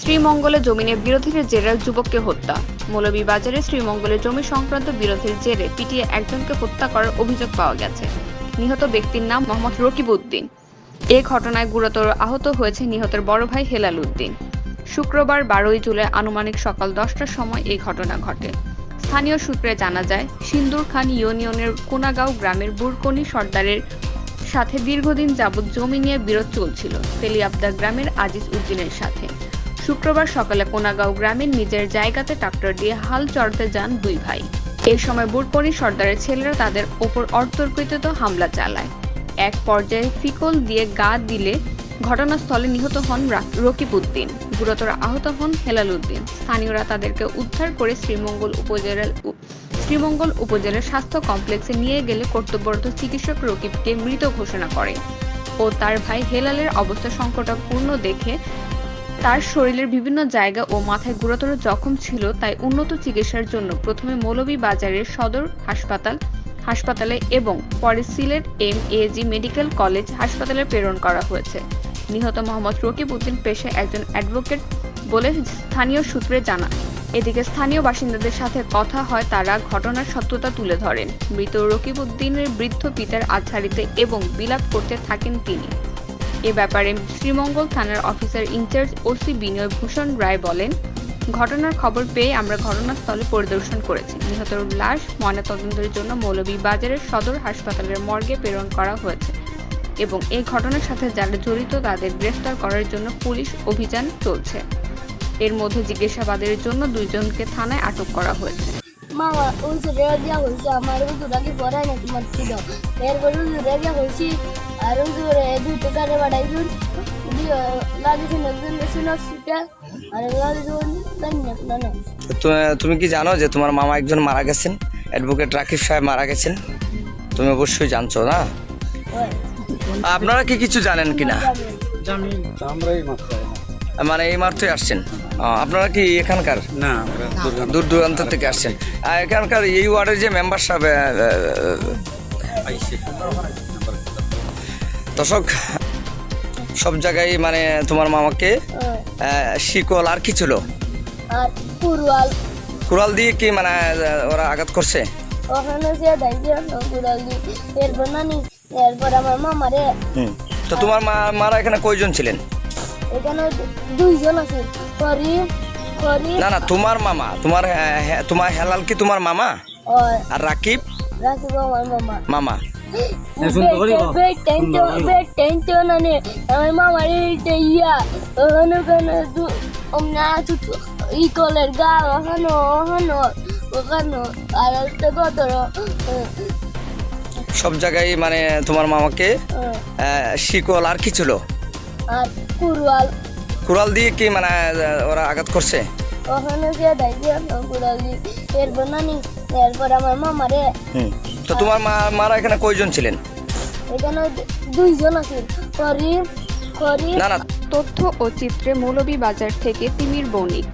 শ্রীমঙ্গলে জমিনে বিরোধীর জেরে যুবককে হত্যা। মৌলভীবাজারে শ্রীমঙ্গলে জমি সংক্রান্ত বিরোধের জেরে পিটিয়ে একজনকে হত্যা করার অভিযোগ পাওয়া গেছে। নিহত ব্যক্তির নাম মোহাম্মদ রকিবউদ্দিন এ ঘটনায় গুরুতর আহত হয়েছে নিহতের বড় ভাই হেলাল উদ্দিন। শুক্রবার বারোই জুলাই আনুমানিক সকাল দশটার সময় এই ঘটনা ঘটে। স্থানীয় সূত্রে জানা যায়, সিন্দুর খান ইউনিয়নের কোনাগাঁও গ্রামের বুরকনি সর্দারের সাথে দীর্ঘদিন যাবৎ জমি নিয়ে বিরোধ চলছিল। তেলিয়াবদা গ্রামের আজিজ উদ্দিনের সাথে। শুক্রবার সকালে কোনাগাঁও গ্রামের নিজের জায়গাতে ট্রাক্টর দিয়ে হাল চড়তে যান দুই ভাই। এই সময় বুটপনি সর্দারের ছেলেরা তাদের ওপর অর্থকৃত হামলা চালায়। এক পর্যায়ে ফিকল দিয়ে গা দিলে ঘটনাস্থলে নিহত হন রা- রকিবউদ্দিন। গুরুতর আহত হন হেলাল উদ্দিন স্থানীয়রা তাদেরকে উদ্ধার করে শ্রীমঙ্গল উপজেলার শ্রীমঙ্গল উপজেলার স্বাস্থ্য কমপ্লেক্সে নিয়ে গেলে কর্তব্যরত চিকিৎসক রকিবকে মৃত ঘোষণা করে। ও তার ভাই হেলালের অবস্থা সংকটাপূর্ণ দেখে তার শরীরের বিভিন্ন জায়গা ও মাথায় গুরুতর জখম ছিল, তাই উন্নত চিকিৎসার জন্য প্রথমে মৌলভীবাজারের সদর হাসপাতাল, হাসপাতালে এবং পরে Sylhet M A G medical college হাসপাতালে প্রেরণ করা হয়েছে। নিহত মোহাম্মদ রকিব উদ্দিন পেশায় একজন অ্যাডভোকেট বলে স্থানীয় সূত্রে জানা এদিকে স্থানীয় বাসিন্দাদের সাথে কথা হয় তারা ঘটনার সত্যতা তুলে ধরেন। মৃত রকিব উদ্দিনের বৃদ্ধ পিতার আছাড়িতে এবং বিলাপ করতে থাকেন তিনি। এ ব্যাপারে শ্রীমঙ্গল থানার officer in charge OC Binoy Bhushan Roy বলেন, ঘটনার খবর পেয়ে আমরা ঘটনাস্থলে পরিদর্শন করেছি। নিহতর লাশ ময়নাতদন্তের জন্য মৌলভীবাজারের সদর হাসপাতালের মর্গে প্রেরণ করা হয়েছে এবং এই ঘটনার সাথে যারা জড়িত তাদের গ্রেফতার করার জন্য পুলিশ অভিযান চলছে। এর মধ্যে জিজ্ঞাসাবাদের জন্য দুইজনকে থানায় আটক করা হয়েছে। মামা ওই রেডিয়া হয়েছে আমার ওই আগে পড়াই না তোমার ছিল। এরপরে ওই রেডিয়া হয়েছি আর একজন না না তুমি কি জানো যে তোমার মামা একজন মারা গেছেন? অ্যাডভোকেট রাকিব সাহেব মারা গেছেন। তুমি অবশ্যই জানছো না? আপনারা কি কিছু জানেন কিনা? আমরাই মাত্র মানে এই মাত্রই আসছেন। আপনারা কি এখানকার? না দূর দূরান্ত থেকে আসছেন। আর এখানকার এই ওয়ার্ডের যে মেম্বার সাহেব দর্শক সব জায়গায় মানে তোমার মামাকে শিকল আর কি ছিল কুড়াল। দিয়ে কি মানে ওরা আঘাত করছে? তো তোমার মা মারা এখানে কয়জন ছিলেন? এখানে দুইজন আছে। করিম করিম না না তোমার মামা তোমার তোমার হেলাল কি তোমার মামা? আর রাকিব? আমার মামা। মামা। সুন্দর করে বল। বেড টেন্টো বেড টেন্টো নানে আমার মামার এইটা ইয়া ওখানে ওখানে দু ওমনা তুতু ই কলের গা ওখানে ওখানে ওখানে আর একটা কত সব জায়গায় মানে তোমার মামাকে আহ, শিকল আর কি ছিল আর কুড়াল। দিয়ে কি মানে ওরা আঘাত করছে? ওখানে সে দাইছে কুরুয়াল দিয়ে। এরপর নানি এরপর আমার মামারে তো তোমার মা মারা এখানে কয়জন ছিলেন? এখানে দুইজন আছেন। করিম করিম না না। তথ্য ও চিত্রে মৌলভীবাজার থেকে তিমির বণিক।